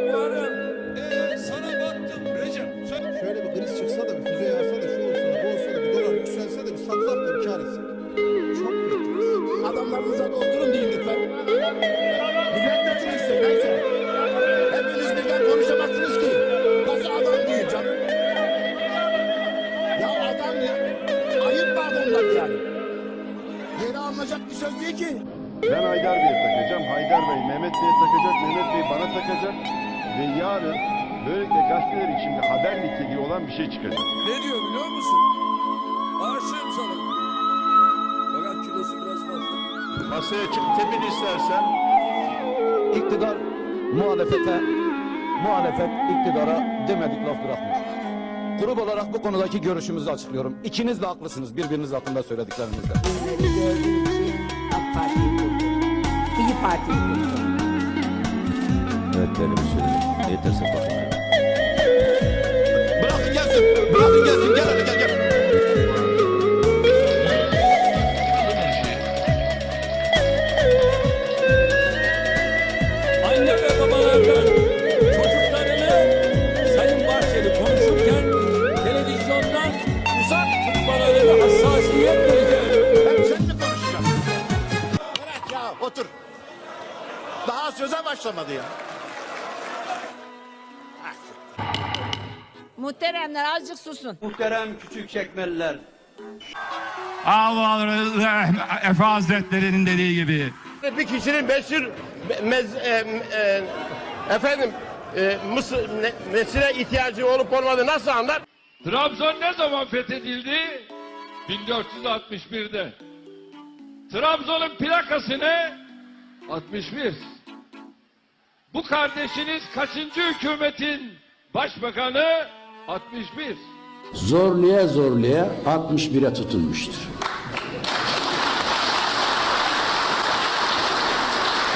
Yollarım e, sana baktım Recep. Sen... Şöyle bir kriz çıksa da bir füze yağsa da şu olsa da bu olsa da bir dolar yükselse de bir satsak da bir kar etsek. Çok bekliyoruz. Adamlarınıza doldurun deyin lütfen. Milletvekili isteyin neyse. Hepiniz birden konuşamazsınız ki. Nasıl adam değil canım? Ya adam ya. Ayıp var onlar yani. Yeni alınacak bir söz değil ki. Ben Haydar Bey'e takacağım. Haydar Bey Mehmet Bey'e takacak. Mehmet Bey bana takacak. Ve yarın böylelikle gazeteler içinde haber niteliği olan bir şey çıkacak. Ne diyor biliyor musun? Aşığım sana. Fakat kilosu biraz fazla. Masaya çık tepin istersen. İktidar muhalefete, muhalefet iktidara demedik laf bırakmıyor. Grup olarak bu konudaki görüşümüzü açıklıyorum. İkiniz de haklısınız birbiriniz hakkında söylediklerinizde. AK kurdu. İyi Parti'yi kurdu. Evet benim sözüm. Yeterse bakın. Bırakın gelsin, bırakın gelsin. Gel hadi gel gel. Anne ve babalardan çocuklarını Sayın Bahçeli konuşurken televizyondan uzak tutmaları ve hassasiyet vereceğim. Hep sen mi konuşacaksın? Bırak ya otur. Daha söze başlamadı ya. Muhteremler azıcık susun. Muhterem küçük çekmeliler. Allah Efe Hazretleri'nin dediği gibi. bir kişinin meşhur mez, e, e, efendim e, mısır, ne, mesire ihtiyacı olup olmadığı nasıl anlar? Trabzon ne zaman fethedildi? 1461'de. Trabzon'un plakası ne? 61. Bu kardeşiniz kaçıncı hükümetin başbakanı? 61. Zorluya zorluya 61'e tutulmuştur.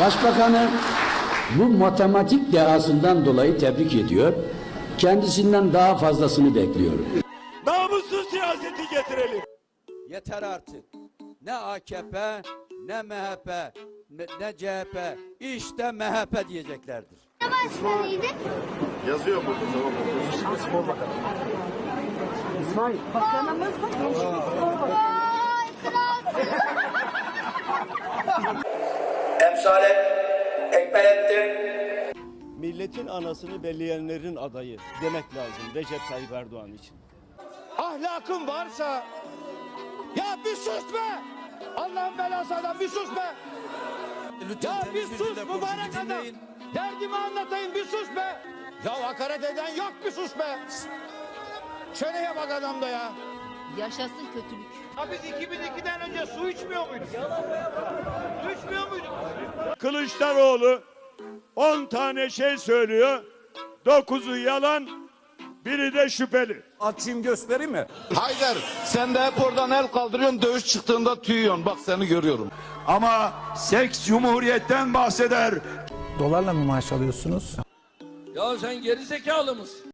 Başbakanı bu matematik dehasından dolayı tebrik ediyor. Kendisinden daha fazlasını bekliyorum. Namussuz siyaseti getirelim. Yeter artık. Ne AKP, ne MHP, ne, CHP, işte MHP diyeceklerdir. başkanıydı. Yazıyor burada tamam mı? Vay kral. Emsale ekmelettir. Milletin anasını belleyenlerin adayı demek lazım Recep Tayyip Erdoğan için. Ahlakın varsa ya bir sus be. Allah'ın belası adam bir sus be. Ya bir sus mübarek adam. Derdimi anlatayım bir sus be. Ya hakaret eden yok bir sus be. Çeneye bak adamda ya. Yaşasın kötülük. Ya biz 2002'den önce su içmiyor muyduk? Su içmiyor muyduk? Kılıçdaroğlu 10 tane şey söylüyor. 9'u yalan, biri de şüpheli. Açayım göstereyim mi? Haydar sen de hep oradan el kaldırıyorsun dövüş çıktığında tüyüyorsun. Bak seni görüyorum. Ama seks cumhuriyetten bahseder. Dolarla mı maaş alıyorsunuz? Ya sen geri zekalı mısın?